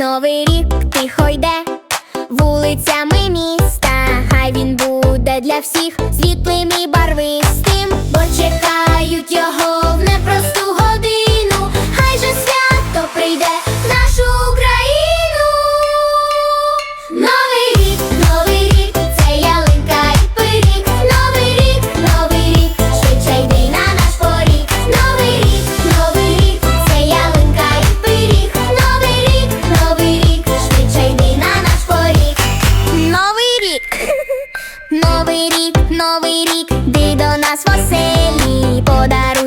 Новий рік тихо йде вулицями міста. Хай він буде для всіх світлим і барвистим, бо чекають новий рік, новий рік, Ди до нас в оселі, сніг